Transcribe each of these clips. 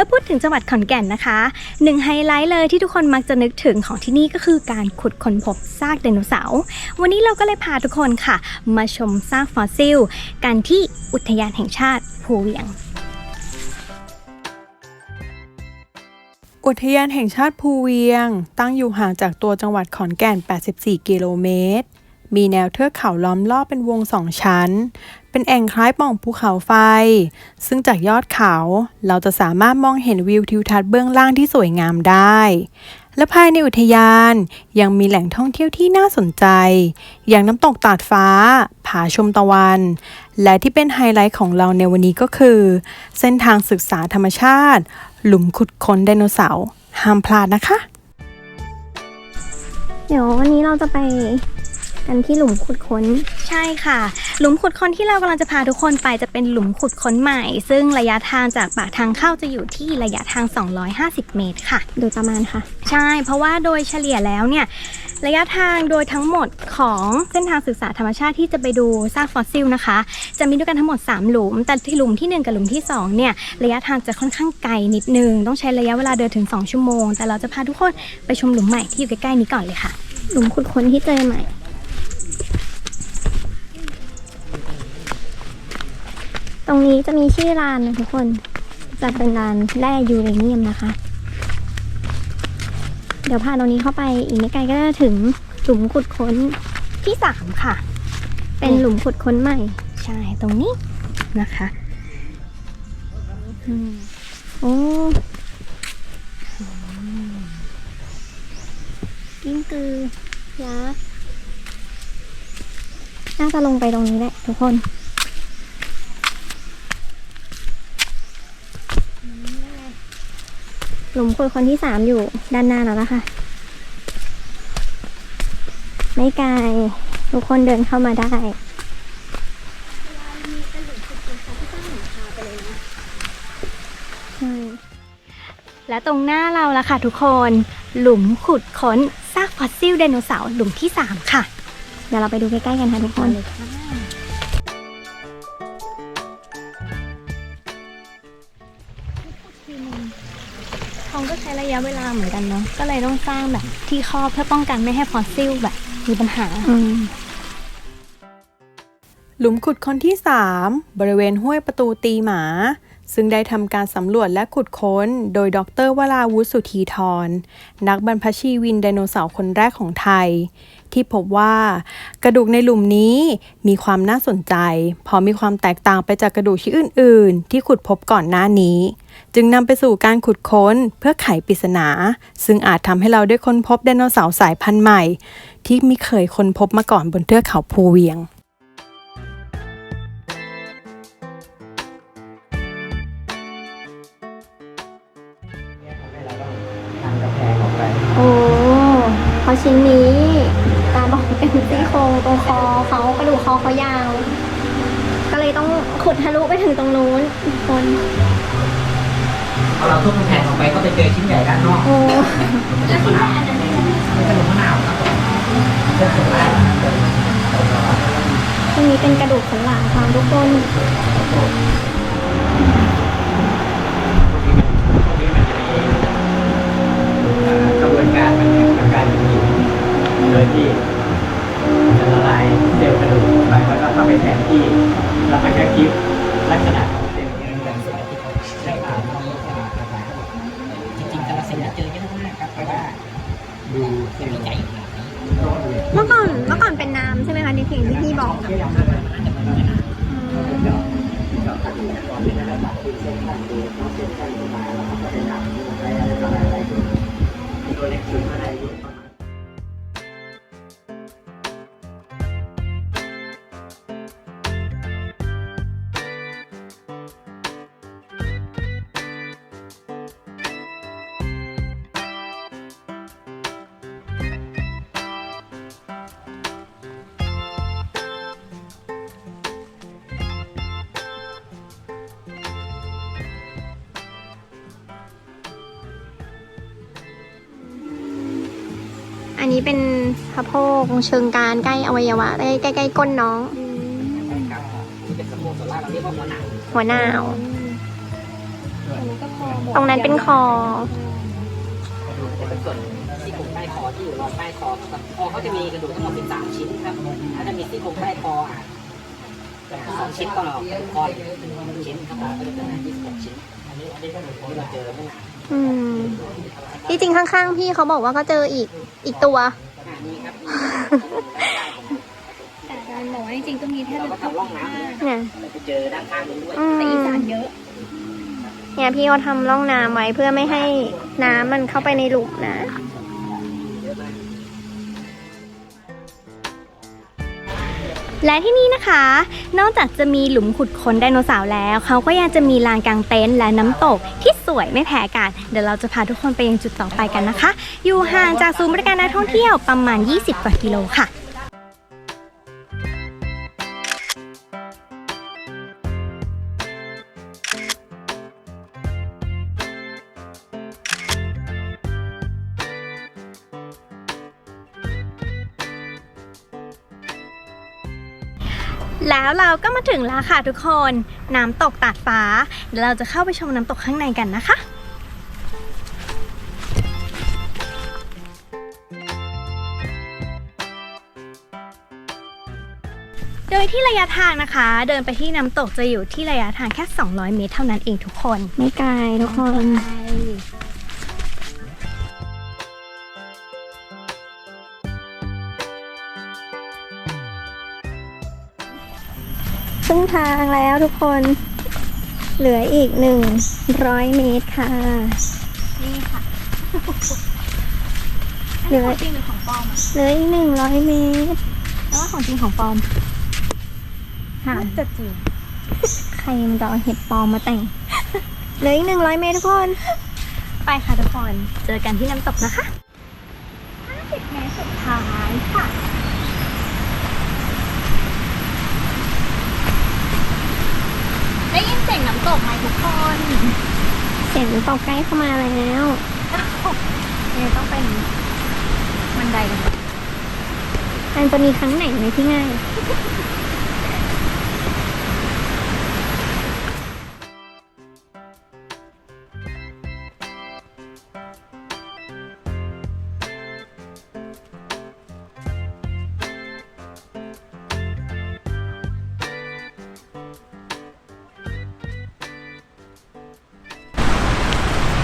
มื่อพูดถึงจังหวัดขอนแก่นนะคะหนึ่งไฮไลท์เลยที่ทุกคนมักจะนึกถึงของที่นี่ก็คือการขุดค้นพบซากไดโนเสาร์วันนี้เราก็เลยพาทุกคนค่ะ มาชมซากฟอสซิล กันที่อุทยานแห่งชาติภูเวียง อุทยานแห่งชาติภูเวียง ตั้งอยู่ห่างจากตัวจังหวัดขอนแก่น 84 กิโลเมตรมีแนวเทือกเขาล้อมรอบเป็นวงสองชั้น เป็นแอ่งคล้ายปล่องภูเขาไฟ ซึ่งจากยอดเขาเราจะสามารถมองเห็นวิวทิวทัศน์เบื้องล่างที่สวยงามได้ และภายในอุทยานยังมีแหล่งท่องเที่ยวที่น่าสนใจ อย่างน้ำตกตาดฟ้า ผาชมตะวัน และที่เป็นไฮไลท์ของเราในวันนี้ก็คือ เส้นทางศึกษาธรรมชาติ หลุมขุดค้นไดโนเสาร์ห้ามพลาดนะคะ เดี๋ยววันนี้เราจะไป กันที่หลุมขุดค้น ใช่ค่ะ หลุมขุดค้นที่เรากำลังจะพาทุกคนไปจะเป็นหลุมขุดค้นใหม่ ซึ่งระยะทางจากปากทางเข้าจะอยู่ที่ระยะทาง 250 เมตรค่ะ โดยประมาณค่ะ ใช่ เพราะว่าโดยเฉลี่ยแล้วเนี่ยระยะทางโดยทั้งหมดของเส้นทางศึกษาธรรมชาติที่จะไปดูซากฟอสซิลนะคะ จะมีด้วยกันทั้งหมด 3 หลุม แต่ที่หลุมทีหนึ่1 กับหลุมที่2เนี่ยระยะทางจะค่อนข้างไกลนิดนึง ต้องใช้ระยะเวลาเดินถึง 2 ชั่วโมง แต่เราจะพาทุกคนไปชมหลุมใหม่ที่อยู่ใกล้ๆนี้ก่อนเลยค่ะ หลุมขุดค้นที่เจอใหม่ ตรงนี้จะมีชื่อร้านนะทุกคน จะเป็นร้านแร่ยูเรเนียมนะคะ เดี๋ยวพาตรงนี้เข้าไปอีกไม่ไกลก็จะถึงหลุมขุดค้นที่3ค่ะ เป็นหลุมขุดค้นใหม่ ใช่ตรงนี้นะคะอืมโอ้กิ้งกือยักษ์น่าจะลงไปตรงนี้แหละทุกคน หลุมขุดคนที่สามอยู่ด้านหน้าแล้วนะคะไม่ไกลทุกคนเดินเข้ามาได้ใช่และตรงหน้าเราละค่ะทุกคน หลุมขุดค้นซากฟอสซิลไดโนเสาร์หลุมที่ 3 ค่ะ เดี๋ยวเราไปดูใกล้ๆกันค่ะทุกคน ใช้ระยะเวลาเหมือนกันเนาะก็เลยต้องสร้างแบบที่ครอบเพื่อป้องกันไม่ให้ฟอสซิลแบบมีปัญหาอืมหลุมขุดค้นที่ 3 บริเวณห้วยประตูตีหมา ซึ่งได้ทำการสำรวจและขุดค้น โดยดรวราวุฒิสุธีธร นักบรรพชีวินไดโนเสาร์คนแรกของไทย ที่พบว่ากระดูกในหลุมนี้มีความน่าสนใจพราะมีความแตกต่างไปจากกระดูกชิ้นอื่น ๆ ที่ขุดพบก่อนหน้านี้ จึงนำไปสู่การขุดค้นเพื่อไขปริศนา ซึ่งอาจทำให้เราได้ค้นพบไดโนเสาร์สายพันธุ์ใหม่ ที่ไม่เคยค้นพบมาก่อนบนเทือกเขาภูเวียง ชิ้นนี้ ตาบอกเป็นซี่โครงตรงคอเขากระดูกคอเขายาว ก็เลยต้องขุดทะลุไปถึงตรงนู้นทุกคนพอเราทุบกระแพงออกไปก็ไปเจอชิ้นใหญ่ด้านนอกโอ้แล้วชิ้นใหญ่อันนั้นเป็นขนมมะนาวครับเป็นขนมมะนาวตรงนี้เป็นกระดูกสันหลังค่ะทุกคนกระบวนการมัน โดยที่จะละลายเซลล์กระดูกไปแล้วก็เข้าไปแทนที่แล้วมันก็คิดลักษณะของเซลล์ที่มันสมัยที่เขาได้อ่านต้องลักษณะต่างๆจริงๆกาลสินธุ์เจอเยอะมากครับเพราะว่าดูเซลล์ใหญ่ขนาดนี้เมื่อก่อนเมื่อก่อนเป็นน้ำใช่ไหมคะในสิ่งที่พี่บอกอะอืมตัวเล็กสุดเมื่อไรอายุปร นนี้เป็นสะโพกเชิงกรานใกล้อวัยวะใกล้ใกล้ใกล้ก้นน้องครับนี่เป็นสะโพกส่วนล่างเราเรียกว่าหัวหนังหัวหน้าวตรงนั้นเป็นคอเป็นส่วนซี่โครงใต้คอที่อยู่รองใต้คอครับคอเขาจะมีกระดูกทั้งหมดเป็นสามชิ้นครับถ้าจะมีซี่โครงใต้คออะสองชิ้นก็คอหนึ่งชิ้นครับผมก็จะเป็นยี่สิบหกชิ้น อันนี้อันนี้ก็ที่เราเจอไม่นาน อืมที่จริงข้างๆ พี่เขาบอกว่าก็เจออีกอีกตัว อ่านี่ครับแต่อาจารย์บอกว่าจริงๆตรงนี้แทบเราจะก็ทำร่องน้ำเลยเนี่ยเราไปเจอด้านข้างนู้นด้วยอืแต่อีมสานเยอะ เนี่ยพี่เขาทำร่องน้ำไว้เพื่อไม่ให้น้ำมันเข้าไปในหลุมนะ และที่นี่นะคะ นอกจากจะมีหลุมขุดค้นไดโนเสาร์แล้ว เขาก็ยังจะมีลานกางเต็นท์และน้ำตกที่สวยไม่แพ้กัน เดี๋ยวเราจะพาทุกคนไปยังจุดต่อไปกันนะคะ อยู่ห่างจากศูนย์บริการนักท่องเที่ยวประมาณ 20 กว่ากิโลค่ะ แล้วเราก็มาถึงแล้วค่ะทุกคน น้ำตกตาดฟ้าเดี๋ยวเราจะเข้าไปชมน้ำตกข้างในกันนะคะโดยที่ระยะทางนะคะ เดินไปที่น้ำตกจะอยู่ที่ระยะทางแค่ 200 เมตรเท่านั้นเองทุกคน ไม่ไกลทุกคน ครึ่งทางแล้วทุกคน เหลืออีกหนึ่งร้อยเมตรค่ะ นี่ค่ะเหลือจริงหรือของปลอมอะเหลืออีกหนึ่งร้อยเมตร แล้วว่าของจริงของปลอมค่ะจะจริงใครมันจะเอาเห็ดปลอมมาแต่ง เหลืออีกหนึ่งร้อยเมตรทุกคน ไปค่ะทุกคน เจอกันที่น้ำตกนะคะ50เมตรสุดท้ายค่ะ ได้ยินเสียงน้ำต กไหมทุกคน เสียงตกใกล้เข้ามาแล้วเนี่ยต้องเป็นบันไดกันมันจะมีครั้งไหนไหมที่ง่าย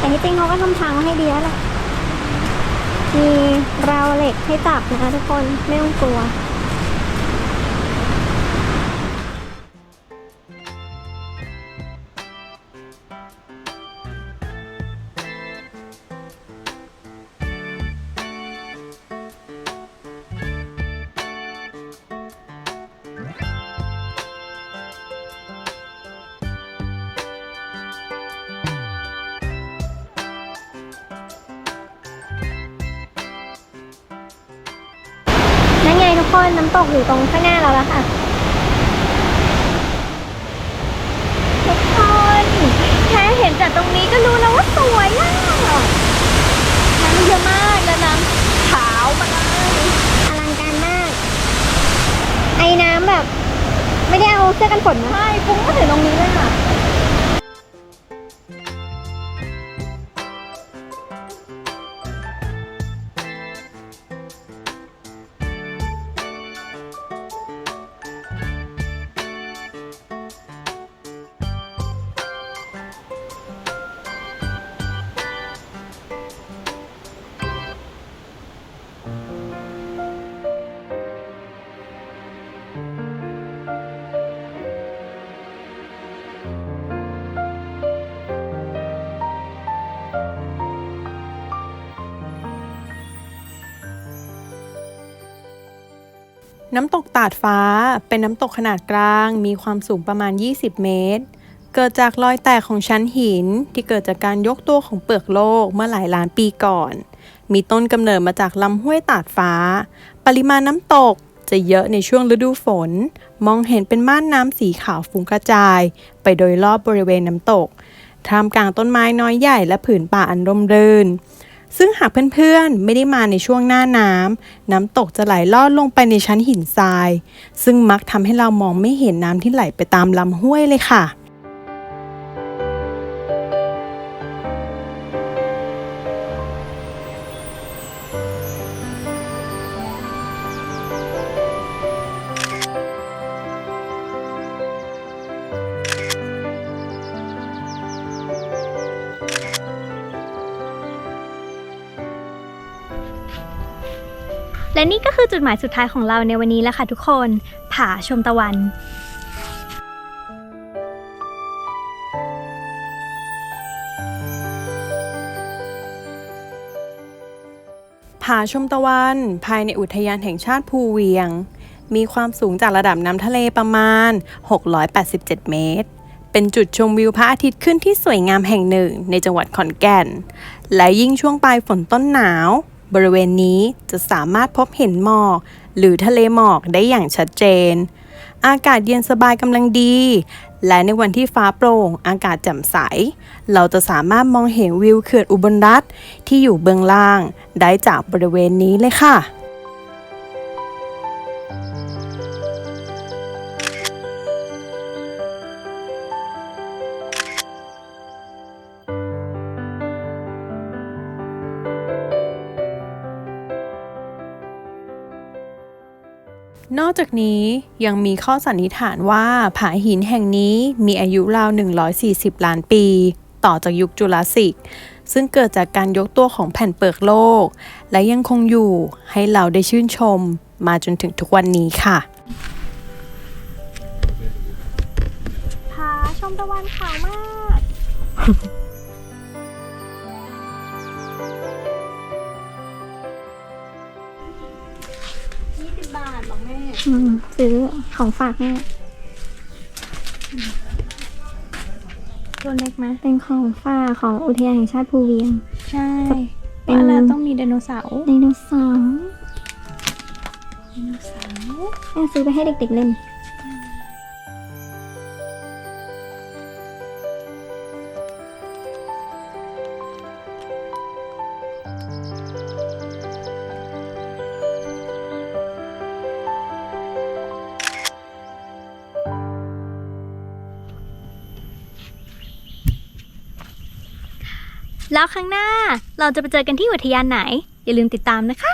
แต่ที่จริงเขาก็ทำทางมาให้ดีแล้วแหละมีราวเหล็กให้จับนะคะทุกคนไม่ต้องกลัว คนน้ำตกอยู่ตรงข้างหน้าเราแล้วค่ะ ทุกคนแค่เห็นจากตรงนี้ก็รู้แล้วว่าสวยอะน้ำเยอะมากแล้วน้ำขาวมาเลยอลังการมาก ไอ้น้ำแบบ ไม่ได้เอาเสื้อกันฝนมาใช่ฟุ้งมาถึงตรงนี้เลยอะ น้ำตกตาดฟ้าเป็นน้ำตกขนาดกลางมีความสูงประมาณ 20 เมตร เกิดจากรอยแตกของชั้นหินที่เกิดจากการยกตัวของเปลือกโลกเมื่อหลายล้านปีก่อน มีต้นกำเนิดมาจากลำห้วยตาดฟ้า ปริมาณน้ำตกจะเยอะในช่วงฤดูฝน มองเห็นเป็นม่านน้ำสีขาวฟุ้งกระจาย ไปโดยรอบบริเวณน้ำตกท่ามกลางต้นไม้น้อยใหญ่และผืนป่าอันร่มรื่น ซึ่งหากเพื่อนๆ ไม่ได้มาในช่วงหน้าน้ำ น้ำตกจะไหลลอดลงไปในชั้นหินทราย ซึ่งมักทำให้เรามองไม่เห็นน้ำที่ไหลไปตามลำห้วยเลยค่ะ นี่ก็คือจุดหมายสุดท้ายของเราในวันนี้แล้วค่ะทุกคน ผาชมตะวันผาชมตะวัน ภายในอุทยานแห่งชาติภูเวียง มีความสูงจากระดับน้ำทะเลประมาณ 687 เมตร เป็นจุดชมวิวพระอาทิตย์ขึ้นที่สวยงามแห่งหนึ่งในจังหวัดขอนแก่น และยิ่งช่วงปลายฝนต้นหนาว บริเวณนี้จะสามารถพบเห็นหมอก หรือทะเลหมอกได้อย่างชัดเจน อากาศเย็นสบายกำลังดี และในวันที่ฟ้าโปร่ง อากาศแจ่มใส เราจะสามารถมองเห็นวิวเขื่อนอุบลรัฐที่อยู่เบื้องล่าง ได้จากบริเวณนี้เลยค่ะ นอกจากนี้ยังมีข้อสันนิษฐานว่าผาหินแห่งนี้มีอายุราว 140 ล้านปี ต่อจากยุคจุลศิก ซึ่งเกิดจากการยกตัวของแผ่นเปลือกโลก และยังคงอยู่ให้เราได้ชื่นชมมาจนถึงทุกวันนี้ค่ะผาชมตะวันขาวมาก 20บาทบอกแม่อืมซื้อของฝากแม่ตัวเล็กไหมเป็นของฝากของอุทยานแห่งชาติภูเวียง ใช่เป็นว่าแล้วต้องมีไดโนเสาร์ไดโนเสาร์ไดโนเสาร์แม่ซื้อไปให้เด็ก ๆเล่น แล้วครั้งหน้าเราจะไปเจอกันที่อุทยานไหน อย่าลืมติดตามนะคะ